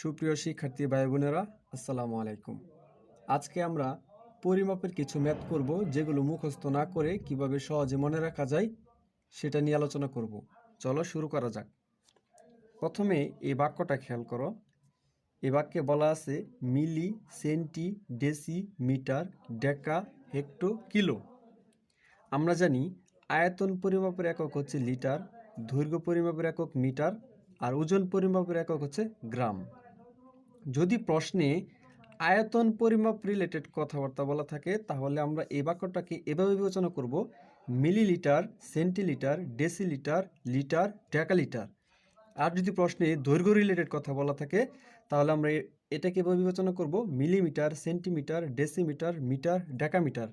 সুপ্রিয় শিক্ষার্থী ভাই বোনেরা আসসালামু আলাইকুম। আজকে আমরা পরিমাপের কিছু ম্যাথ করব, যেগুলো মুখস্থ না করে কীভাবে সহজে মনে রাখা যায় সেটা নিয়ে আলোচনা করব। চলো শুরু করা যাক। প্রথমে এই বাক্যটা খেয়াল করো। এই বাক্যে বলা আছে, milli centi deci metre deca hecto kilo. আমরা জানি, আয়তন পরিমাপের একক হচ্ছে লিটার, দৈর্ঘ্য পরিমাপের একক মিটার, আর ওজন পরিমাপের একক হচ্ছে গ্রাম। যদি প্রশ্নে আয়তন পরিমাপ রিলেটেড কথাবার্তা বলা থাকে, তাহলে আমরা এই বাক্যটাকে এভাবে বিবেচনা করব, millilitre, centilitre, decilitre, litre, decalitre. আর যদি প্রশ্নে দৈর্ঘ্য রিলেটেড কথা বলা থাকে, তাহলে আমরা এ- এটাকে এভাবে বিবেচনা করব, millimetre, centimetre, decimetre, metre, decametre.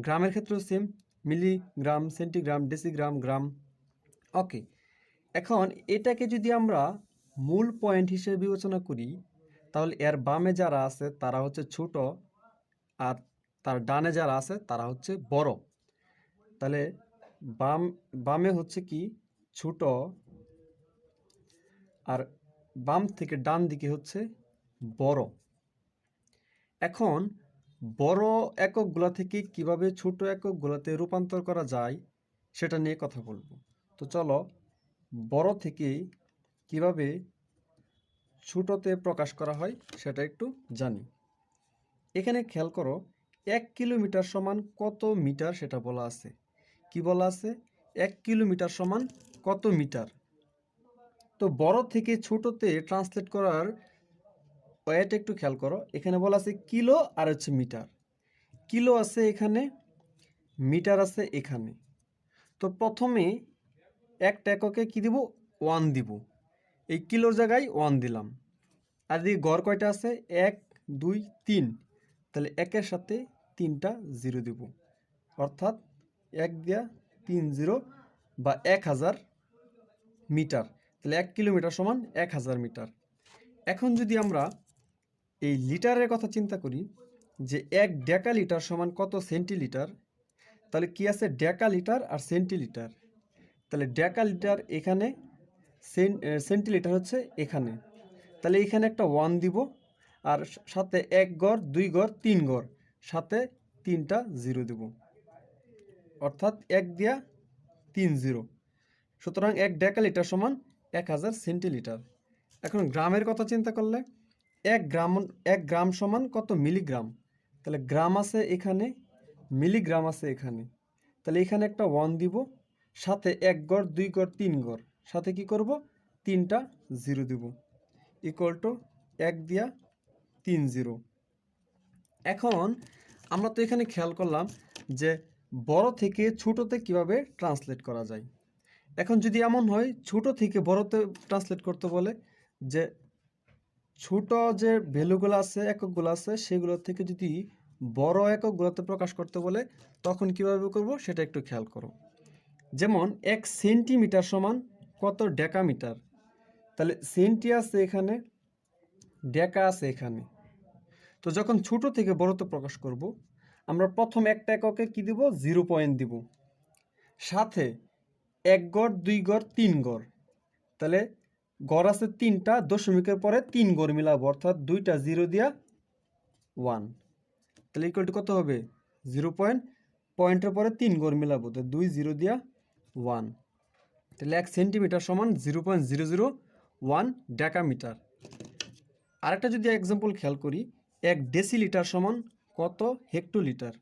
গ্রামের ক্ষেত্রেও same milligram, centigram, decigram, gram. Okay এখন এটাকে যদি আমরা মূল পয়েন্ট হিসেবে বিবেচনা করি তাহলে এর বামে যারা আছে, তারা হচ্ছে ছোট আর তার ডানে যারা আছে, তারা হচ্ছে বড়। তাহলে বাম, বামে হচ্ছে কি? ছোট আর বাম থেকে ডান দিকে হচ্ছে বড়। এখন বড় এককগুলা থেকে কীভাবে ছোট এককগুলোতে রূপান্তর করা যায়, সেটা নিয়ে কথা বলব। তো চলো, বড় থেকে কীভাবে ছোটতে প্রকাশ করা হয়, সেটা একটু জানি। এখানে খেয়াল করো, এক কিলোমিটার সমান কত মিটার সেটা বলা আছে। কি বলা আছে? এক কিলোমিটার সমান কত মিটার? তো বড় থেকে ছোটতে ট্রান্সলেট করার ওয়েটা একটু খেয়াল করো, এখানে বলা আছে কিলো আর হচ্ছে মিটার। কিলো আছে এখানে, মিটার আছে এখানে। তো প্রথমে একটা এককে কি দিব? ওয়ান দিব। এই কিলোর জায়গায় ওয়ান দিলাম। আর এদিকে গড় কয়টা আছে? এক, দুই, তিন। তাহলে একের সাথে তিনটা জিরো দিব। অর্থাৎ এক দিয়া তিন জিরো বা এক হাজার মিটার। তাহলে এক কিলোমিটার সমান এক হাজার মিটার। এখন যদি আমরা এই লিটারের কথা চিন্তা করি, যে এক ডেকা লিটার সমান কত সেন্টিলিটার? তাহলে কি আছে? ডেকা লিটার আর সেন্টিলিটার। তাহলে ডেকা লিটার এখানে সেন্টিলিটার হচ্ছে এখানে। তাহলে এখানে একটা ওয়ান দিব, আর সাথে এক গড়, দুই গড়, তিন গড়, সাথে তিনটা জিরো দিব। অর্থাৎ এক দিয়া তিন জিরো সুতরাং এক ডেকা লিটার সমান এক হাজার সেন্টিলিটার। এখন গ্রামের কথা চিন্তা করলে, এক গ্রাম এক গ্রাম সমান কত মিলিগ্রাম? তাহলে গ্রাম আছে এখানে, মিলিগ্রাম আছে এখানে। তাহলে এখানে একটা ওয়ান দিব, সাথে এক গড়, দুই গড়, তিন গড়। সাথে কি করব? তিনটা জিরো দিব। ইকুয়াল টু এক দিয়া তিন জিরো। এখন আমরা তো এখানে খেয়াল করলাম যে বড় থেকে ছোটোতে কীভাবে ট্রান্সলেট করা যায়। এখন যদি এমন হয়, ছোট থেকে বড়তে ট্রান্সলেট করতে বলে যে ছোট যে ভ্যালুগুলো আছে, এককগুলো আছে, সেগুলো থেকে যদি বড় এককগুলোতে প্রকাশ করতে বলে, তখন কীভাবে করব? সেটা একটু খেয়াল করো। যেমন এক সেন্টিমিটার সমান কত ডেকামিটার? তাহলে সেন্টি আছে এখানে, ডেকা আছে এখানে। তো যখন ছোট থেকে বড়তে প্রকাশ করব, আমরা প্রথম একটা এককে কি দিব? জিরো পয়েন্ট দিব। সাথে এক গড়, দুই গড়, তিন গড়। তাহলে গড় আছে তিনটা, দশমিকের পরে তিন গড় মিলাবো, অর্থাৎ দুইটা জিরো দিয়া ওয়ান। তাহলে ইকুয়াল টু কত হবে? Zero point. পয়েন্টের পরে তিন গড় মিলাবো, তো দুই জিরো দিয়া ওয়ান। তাহলে এক সেন্টিমিটার সমান zero point zero zero one decametre. আরেকটা যদি এক্সাম্পল খেয়াল করি, এক ডেসিলিটার সমান কত হেক্টোলিটার?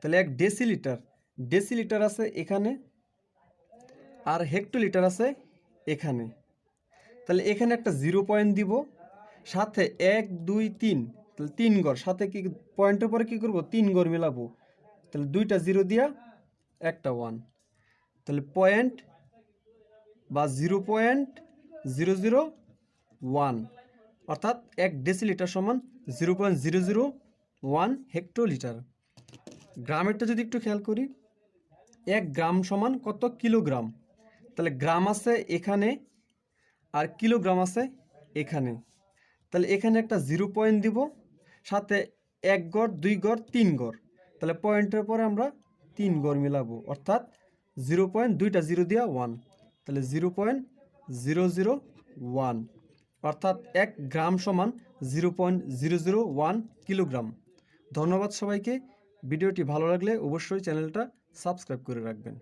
তাহলে এক ডেসিলিটার ডেসিলিটার আছে এখানে আর হেক্টোলিটার আছে এখানে। তাহলে এখানে একটা জিরো পয়েন্ট দিব, সাথে এক, দুই, তিন, তাহলে তিন গড়, সাথে কি পয়েন্টের পরে কী করব? তিন গড় মেলাবো। তাহলে দুইটা জিরো দিয়া একটা ওয়ান। তাহলে পয়েন্ট বা zero point zero zero one অর্থাৎ এক ডেসিলিটার সমান zero point zero zero one hectolitre গ্রামেরটা যদি একটু খেয়াল করি, এক গ্রাম সমান কত কিলোগ্রাম? তাহলে গ্রাম আছে এখানে আর কিলোগ্রাম আছে এখানে। তাহলে এখানে একটা জিরো পয়েন্ট দিব, সাথে এক গড়, দুই গড়, তিন গড়। তাহলে পয়েন্টের পরে আমরা তিন গড় মিলাবো, অর্থাৎ জিরো পয়েন্ট দুইটা জিরো দিয়া ওয়ান তাহলে zero point zero zero one অর্থাৎ এক গ্রাম সমান zero point zero zero one kilogram. ধন্যবাদ সবাইকে। ভিডিওটি ভালো লাগলে অবশ্যই চ্যানেলটা সাবস্ক্রাইব করে রাখবেন।